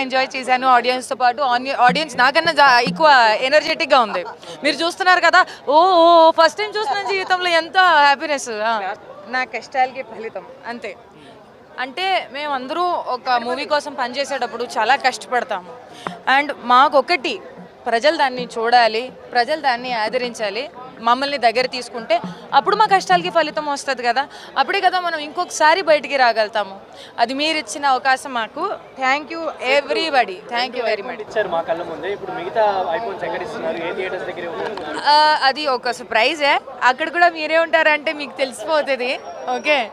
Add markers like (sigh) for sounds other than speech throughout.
Enjoy చేశాను ఆడియన్స్తో పాటు. Audience నాకన్నా ఎక్కువ ఎనర్జెటిక్గా ఉంది. మీరు చూస్తున్నారు కదా ఓ ఓ ఫస్ట్ టైం చూస్తున్నాను జీవితంలో ఎంత హ్యాపీనెస్. నా కష్టాలకి ఫలితం అంతే. అంటే మేమందరూ ఒక మూవీ కోసం పనిచేసేటప్పుడు చాలా కష్టపడతాము. అండ్ మాకు ఒకటి ప్రజలు దాన్ని చూడాలి ప్రజలు దాన్ని ఆదరించాలి. మమ్మల్ని దగ్గర తీసుకుంటే అప్పుడు మా కష్టాలకి ఫలితం వస్తుంది కదా. అప్పుడే కదా మనం ఇంకొకసారి బయటికి రాగలుగుతాము. అది మీరు ఇచ్చిన అవకాశం మాకు. Thank you everybody thank you very much అది ఒక సర్ప్రైజే అక్కడ కూడా మీరే ఉంటారంటే మీకు తెలిసిపోతుంది. ఓకే.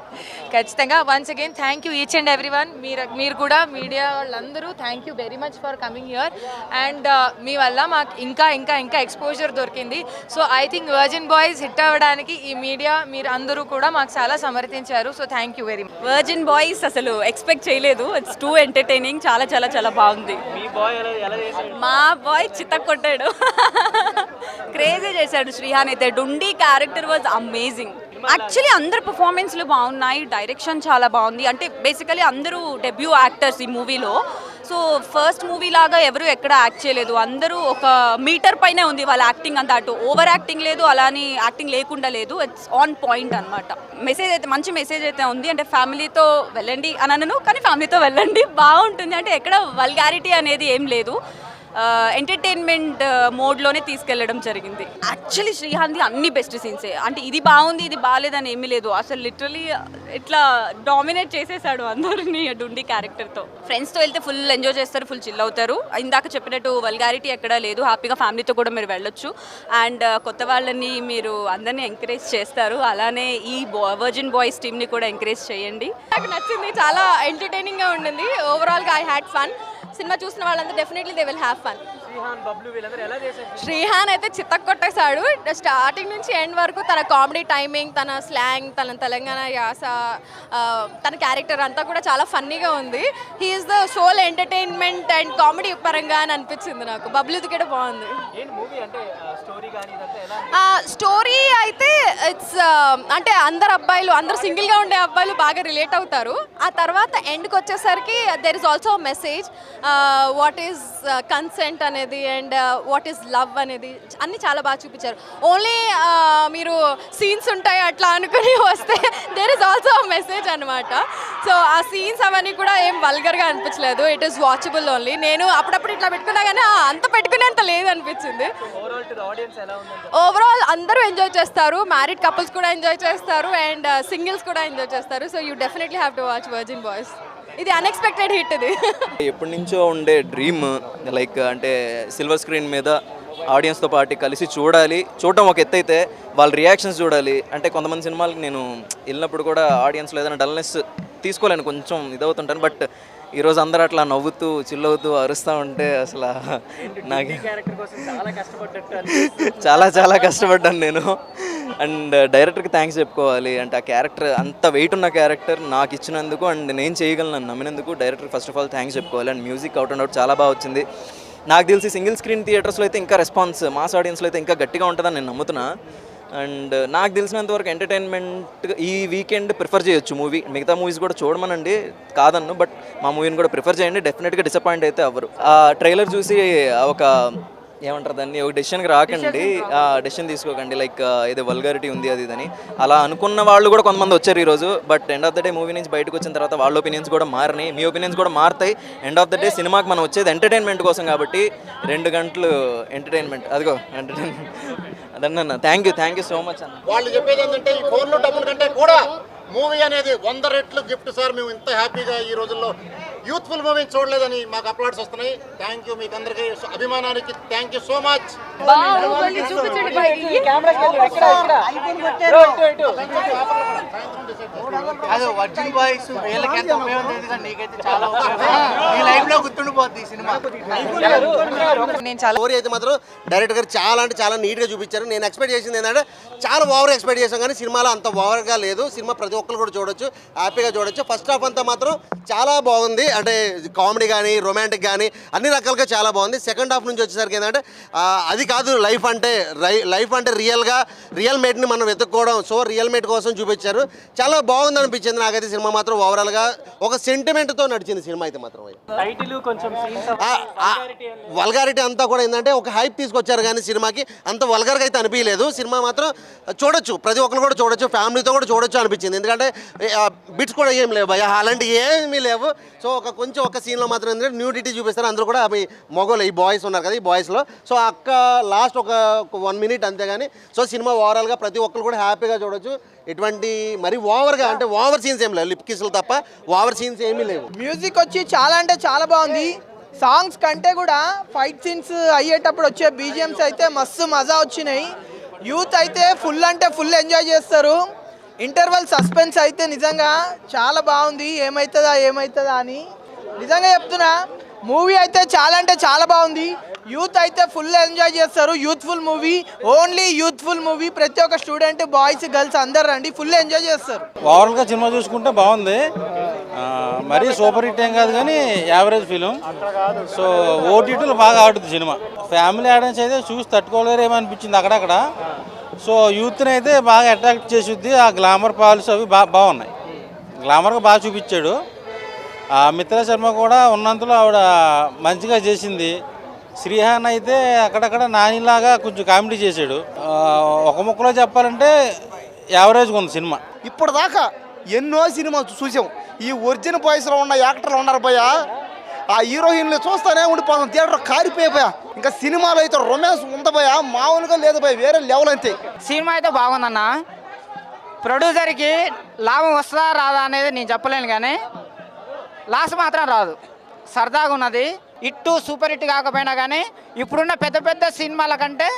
ఖచ్చితంగా. Once again thank you each and every one మీరు మీరు కూడా మీడియా వాళ్ళందరూ thank you very much for coming here and మీ వల్ల మాకు ఇంకా ఇంకా ఇంకా ఎక్స్పోజర్ దొరికింది. So I think Virgin Boys hit అవ్వడానికి ఈ మీడియా మీరు అందరూ కూడా మాకు చాలా సమర్థించారు. So thank you very much Virgin Boys అసలు ఎక్స్పెక్ట్ చేయలేదు. ఇట్స్ టూ ఎంటర్టైనింగ్ చాలా చాలా చాలా బాగుంది. మీ బాయ్ ఎలా ఎలా చేశాడు? మా బాయ్ చిత్త కొట్టాడు. (laughs) క్రేజీ చేశాడు శ్రీహాన్ అయితే. Dundi character was amazing actually అందరు పర్ఫార్మెన్స్లు బాగున్నాయి. డైరెక్షన్ చాలా బాగుంది. అంటే బేసికలీ అందరూ డెబ్యూ యాక్టర్స్ ఈ మూవీలో. సో ఫస్ట్ మూవీ లాగా ఎవరు ఎక్కడ యాక్ట్ చేయలేదు. అందరూ ఒక మీటర్ పైనే ఉంది వాళ్ళ యాక్టింగ్ అంతా. అటు ఓవర్ యాక్టింగ్ లేదు అలానే యాక్టింగ్ లేకుండా లేదు. ఇట్స్ ఆన్ పాయింట్ అన్నమాట. మెసేజ్ అయితే మంచి మెసేజ్ అయితే ఉంది. అంటే ఫ్యామిలీతో వెళ్ళండి అని అనను కానీ ఫ్యామిలీతో వెళ్ళండి. బాగుంటుంది. అంటే ఎక్కడ వల్గారిటీ అనేది ఏం లేదు. ఎంటర్టైన్మెంట్ మోడ్లోనే తీసుకెళ్ళడం జరిగింది. యాక్చువల్లీ శ్రీహాంత్ది అన్ని బెస్ట్ సీన్సే అంటే ఇది బాగుంది ఇది బాగాలేదని ఏమీ లేదు. అసలు లిటరలీ ఇట్లా డామినేట్ చేసేసాడు అందరినీ డుండి క్యారెక్టర్తో ఫ్రెండ్స్తో వెళ్తే ఫుల్ ఎంజాయ్ చేస్తారు ఫుల్ చిల్ అవుతారు. ఇందాక చెప్పినట్టు వల్గారిటీ ఎక్కడా లేదు. హ్యాపీగా ఫ్యామిలీతో కూడా మీరు వెళ్ళొచ్చు. అండ్ కొత్త వాళ్ళని మీరు అందరినీ ఎంకరేజ్ చేస్తారు. అలానే ఈ వర్జిన్ బాయ్స్ టీమ్ని కూడా ఎంకరేజ్ చేయండి. నాకు నచ్చింది చాలా ఎంటర్టైనింగ్గా ఉండింది. ఓవరాల్గా ఐ హ్యాడ్ ఫన్ సినిమా చూసిన వాళ్ళంతా definitely they will have fun Srihan అయితే చిత్తక్ కొట్టేశాడు. స్టార్టింగ్ నుంచి ఎండ్ వరకు తన కామెడీ టైమింగ్ తన స్లాంగ్ తన తెలంగాణ యాస తన క్యారెక్టర్ అంతా కూడా చాలా ఫన్నీగా ఉంది. He is the soul entertainment and comedy పరంగా అని అనిపించింది నాకు. బబ్లు కూడా బాగుంది. స్టోరీ అయితే ఇట్స్ అంటే అందరు అబ్బాయిలు అందరు సింగిల్గా ఉండే అబ్బాయిలు బాగా రిలేట్ అవుతారు. ఆ తర్వాత ఎండ్కి వచ్చేసరికి there is also message what is consent అనేది అండ్ వాట్ ఈస్ లవ్ అనేది అన్ని చాలా బాగా చూపించారు. ఓన్లీ మీరు సీన్స్ ఉంటాయి అట్లా అనుకుని వస్తే దెర్ ఇస్ ఆల్సో మెసేజ్ అనమాట సో ఆ సీన్స్ అవన్నీ కూడా ఏం వల్గర్గా అనిపించలేదు. ఇట్ ఈస్ వాచబుల్ ఓన్లీ నేను అప్పుడప్పుడు ఇట్లా పెట్టుకున్నా కానీ అంత పెట్టుకునేంత లేదు అనిపించింది. ఓవరాల్ అందరూ ఎంజాయ్ చేస్తారు. మ్యారీడ్ కపుల్స్ కూడా ఎంజాయ్ చేస్తారు అండ్ సింగిల్స్ కూడా ఎంజాయ్ చేస్తారు. So you definitely have to watch Virgin Boys ఇది అన్ఎక్స్పెక్టెడ్ హిట్ ఇది. (laughs) ఎప్పటి నుంచో ఉండే డ్రీమ్ లైక్ అంటే సిల్వర్ స్క్రీన్ మీద ఆడియన్స్తో పాటు కలిసి చూడాలి. చూడటం ఒక ఎత్తు అయితే వాళ్ళ రియాక్షన్స్ చూడాలి. అంటే కొంతమంది సినిమాలకు నేను వెళ్ళినప్పుడు కూడా ఆడియన్స్లో ఏదైనా డల్నెస్ తీసుకోలేను. కొంచెం ఇదవుతుంటాను. బట్ ఈరోజు అందరూ అట్లా నవ్వుతూ చిల్లవుతూ అరుస్తూ ఉంటే అసలు నాకు చాలా. చాలా చాలా కష్టపడ్డాను నేను. అండ్ డైరెక్టర్కి థ్యాంక్స్ చెప్పుకోవాలి. అంటే ఆ క్యారెక్టర్ అంత వెయిట్ ఉన్న క్యారెక్టర్ నాకు ఇచ్చినందుకు అండ్ నేను చేయగలను నమ్మినందుకు director first of all thanks చెప్పుకోవాలి. And music out and out చాలా బాగా వచ్చింది. నాకు తెలిసి సింగిల్ స్క్రీన్ థియేటర్స్లో అయితే ఇంకా రెస్పాన్స్ మాస్ ఆడియన్స్లో అయితే ఇంకా గట్టిగా ఉంటుందని నేను నమ్ముతున్నా. అండ్ నాకు తెలిసినంత వరకు ఎంటర్టైన్మెంట్ ఈ వీకెండ్ ప్రిఫర్ చేయొచ్చు మూవీ మిగతా మూవీస్ కూడా చూడమనండి కాదన్ను బట్ మా మూవీని కూడా ప్రిఫర్ చేయండి. డెఫినెట్గా డిసప్పాయింట్ అయితే అవ్వరు. ఆ ట్రైలర్ చూసి ఒక ఏమంటారు దాన్ని ఒక డెసిషన్కి రాకండి. డెసిషన్ తీసుకోకండి. లైక్ ఏదో వల్గారిటీ ఉంది అది ఇదని అలా అనుకున్న వాళ్ళు కూడా కొంతమంది వచ్చారు ఈరోజు but end of the day movie నుంచి బయటకు వచ్చిన తర్వాత వాళ్ళ ఒపీనియన్స్ కూడా మారినాయి. మీ ఒపీనియన్స్ కూడా మారుతాయి. ఎండ్ ఆఫ్ ద డే సినిమాకి మనం వచ్చేది ఎంటర్టైన్మెంట్ కోసం కాబట్టి రెండు గంటలు ఎంటర్టైన్మెంట్ అదిగో entertainment అదన్న thank you thank you so much అన్న. వాళ్ళు చెప్పేది ఏంటంటే ఈ ఫోన్లో డబ్బుల కంటే కూడా మూవీ అనేది వంద రెట్లు గిఫ్ట్ సార్. మేము ఇంత హ్యాపీగా ఈ రోజుల్లో యూత్ఫుల్ మూవీ చూడలేదని మాకు అప్లాడ్స్ వస్తున్నాయి. థ్యాంక్ యూ మీకు అందరికీ అభిమానానికి థ్యాంక్ యూ సో మచ్ చూపించండి అది వర్జిన్ బాయ్స్ వీళ్ళకి ఎంత ఉపయోగం తెలియదు నీకైతే చాలా ఉపయోగం. నీ లైఫ్లో గుర్తుండిపోద్ది ఈ సినిమా. నేను చాలా స్టోరీ అయితే మాత్రం డైరెక్టర్ గారు చాలా అంటే చాలా నీట్గా చూపించారు. నేను ఎక్స్పెక్ట్ చేసింది ఏంటంటే చాలా ఓవర్ ఎక్స్పెక్ట్ చేశాం కానీ సినిమాలో అంత ఓవర్గా లేదు. సినిమా ప్రతి ఒక్కరు కూడా చూడొచ్చు హ్యాపీగా చూడొచ్చు. ఫస్ట్ హాఫ్ అంతా మాత్రం చాలా బాగుంది. అంటే కామెడీ కానీ రొమాంటిక్ కానీ అన్ని రకాలుగా చాలా బాగుంది. సెకండ్ హాఫ్ నుంచి వచ్చేసరికి ఏంటంటే అది కాదు లైఫ్ అంటే లైఫ్ అంటే రియల్గా రియల్ మేట్ని మనం వెతుక్కోవడం. సో రియల్ మేట్ కోసం చూపించారు. చాలా బాగుంది అనిపించింది నాకైతే సినిమా మాత్రం ఓవరాల్గా ఒక సెంటిమెంట్తో నడిచింది సినిమా అయితే మాత్రం వల్గారిటీ అంతా కూడా ఏంటంటే ఒక హైప్ తీసుకొచ్చారు కానీ సినిమాకి అంత వల్గర్గా అయితే అనిపించలేదు. సినిమా మాత్రం చూడొచ్చు ప్రతి ఒక్కరు కూడా చూడొచ్చు ఫ్యామిలీతో కూడా చూడొచ్చు అనిపించింది. ఎందుకంటే బిట్స్ కూడా ఏం లేవు భయ అలాంటి ఏమీ లేవు. సో ఒక కొంచెం ఒక సీన్లో మాత్రం ఏంటంటే న్యూడిటీ చూపిస్తారు. అందరూ కూడా అవి మొగోలు ఈ బాయ్స్ ఉన్నారు కదా ఈ బాయ్స్లో సో అక్క లాస్ట్ ఒక వన్ మినిట్ అంతేగాని సో సినిమా ఓవరాల్గా ప్రతి ఒక్కరు కూడా హ్యాపీగా చూడొచ్చు. ఎటువంటి మరి ఓవర్గా అంటే ఓవర్ సీన్స్ ఏం లేవు. లిప్ కిస్లు తప్ప ఓవర్ సీన్స్ ఏమీ లేవు. మ్యూజిక్ వచ్చి చాలా అంటే చాలా బాగుంది. సాంగ్స్ కంటే కూడా ఫైట్ సీన్స్ అయ్యేటప్పుడు వచ్చే బీజిఎమ్స్ అయితే మస్తు మజా వచ్చినాయి. యూత్ అయితే ఫుల్ అంటే ఫుల్ ఎంజాయ్ చేస్తారు. ఇంటర్వల్ సస్పెన్స్ అయితే నిజంగా చాలా బాగుంది. ఏమవుతుందా ఏమవుతుందా అని నిజంగా చెప్తున్నా మూవీ అయితే చాలా అంటే చాలా బాగుంది. యూత్ అయితే ఫుల్ ఎంజాయ్ చేస్తారు. Youthful movie only youthful movie ప్రతి ఒక్క స్టూడెంట్ బాయ్స్ గర్ల్స్ అందరు రండి ఫుల్ ఎంజాయ్ చేస్తారు. ఓవరాల్గా సినిమా చూసుకుంటే బాగుంది. మరీ సూపర్ హిట్ ఏం కాదు కానీ యావరేజ్ ఫిలిం. సో ఓటీటీలో బాగా ఆడుతుంది సినిమా. ఫ్యామిలీ ఆడియన్స్ అయితే చూసి తట్టుకోలేరేమో అనిపించింది అక్కడక్కడ. సో యూత్ని అయితే బాగా అట్రాక్ట్ చేసిద్ది. ఆ గ్లామర్ పాల్స్ అవి బాగా బాగున్నాయి. గ్లామర్గా బాగా చూపించాడు. ఆ మిత్ర శర్మ కూడా ఉన్నంతలో ఆవిడ మంచిగా చేసింది. శ్రీహాన్ అయితే అక్కడక్కడ నానిలాగా కొంచెం కామెడీ చేశాడు. ఒక ముక్కలో చెప్పాలంటే యావరేజ్గా ఉంది సినిమా. ఇప్పుడు దాకా ఎన్నో సినిమా చూసాం. ఈ ఒరిజిన్ బాయ్స్లో ఉన్న యాక్టర్లు ఉన్నారు పోయా ఆ హీరోయిన్లు చూస్తానే ఉండిపోతాం. థియేటర్ కారిపోయిపోయా ఇంకా సినిమాలో అయితే రొమాన్స్ ఉందబోయా మామూలుగా లేదు భయ వేరే లెవెల్ అంతే. సినిమా అయితే బాగుందన్న. ప్రొడ్యూసర్కి లాభం వస్తుందా రాదా అనేది నేను చెప్పలేను కానీ లాస్ మాత్రం రాదు. సరదాగా ఉన్నది. ఇట్టు సూపర్ హిట్ కాకపోయినా కానీ ఇప్పుడున్న పెద్ద పెద్ద సినిమాల కంటే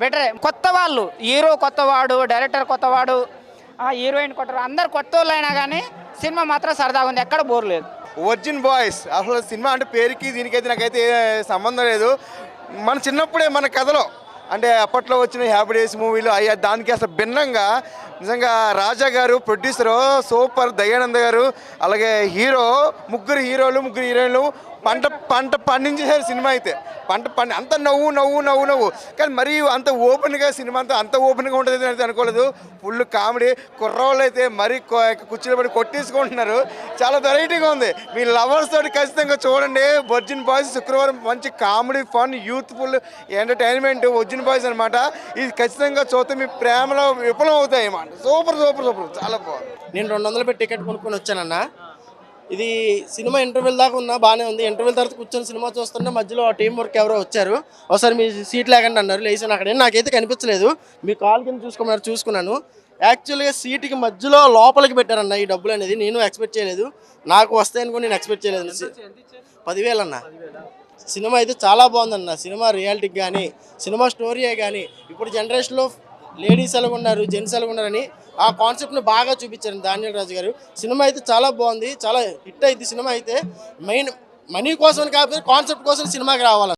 బెటరే. కొత్త వాళ్ళు హీరో కొత్తవాడు డైరెక్టర్ కొత్తవాడు ఆ హీరోయిన్ కొట్టరు. అందరు కొత్త వాళ్ళు అయినా కానీ సినిమా మాత్రం సరదాగా ఉంది. ఎక్కడ బోర్ లేదు. Origin boys. అసలు సినిమా అంటే పేరుకి దీనికైతే నాకైతే ఏ సంబంధం లేదు. మన చిన్నప్పుడే మన కథలో అంటే అప్పట్లో వచ్చిన హ్యాపీ డేస్ మూవీలు అయ్యా దానికి అసలు భిన్నంగా నిజంగా రాజా గారు ప్రొడ్యూసరు సూపర్ దయానంద గారు అలాగే హీరో ముగ్గురు హీరోలు ముగ్గురు హీరోయిన్లు పంట పంట పండించేసారు సినిమా అయితే. పంట పండి అంత నవ్వు నవ్వు నవ్వు నవ్వు. కానీ మరీ అంత ఓపెన్గా సినిమా అంతా అంత ఓపెన్గా ఉంటుంది అయితే అనుకోలేదు. Full comedy. కుర్రోళ్ళు అయితే మరీ కుర్చీలు పడి కొట్టేసుకుంటున్నారు. చాలా వెరైటీగా ఉంది. మీ లవర్స్ తోటి ఖచ్చితంగా చూడండి. వర్జిన్ బాయ్స్ శుక్రవారం మంచి comedy fun youthful entertainment Virgin Boys అనమాట ఇది ఖచ్చితంగా చూస్తే మీ ప్రేమలో విఫలం అవుతాయి అన్నమాట. Super super super. చాలా బాగుంది. నేను రెండు వందలు పెట్టి టికెట్ కొనుక్కొని వచ్చానన్నా. ఇది సినిమా ఇంటర్వెల్ దాకా ఉన్నా బాగానే ఉంది. ఇంటర్వెల్ తర్వాత కూర్చొని సినిమా చూస్తుంటే మధ్యలో టీం వర్క్ ఎవరో వచ్చారు. ఒకసారి మీ సీట్ లేకండి అన్నారు. లేచాను అక్కడ. నాకైతే కనిపించలేదు. మీ కాల్ కింద చూసుకోమన్నారు చూసుకున్నాను. యాక్చువల్గా సీట్కి మధ్యలో లోపలికి పెట్టారన్న ఈ డబ్బులు అనేది. నేను ఎక్స్పెక్ట్ చేయలేదు. నాకు వస్తాయని కూడా నేను ఎక్స్పెక్ట్ చేయలేదు. పదివేలు? అన్న సినిమా అయితే చాలా బాగుందన్న. సినిమా రియాలిటీకి కానీ సినిమా స్టోరీయే కానీ ఇప్పుడు జనరేషన్లో లేడీస్ ఎలా ఉన్నారు జెంట్స్ ఎలా ఉన్నారని ఆ కాన్సెప్ట్ని బాగా చూపించారు దానియల్ రాజు గారు. సినిమా అయితే చాలా బాగుంది చాలా హిట్ అయింది సినిమా అయితే. మెయిన్ మనీ కోసం కాకపోతే కాన్సెప్ట్ కోసం సినిమాకి రావాలి.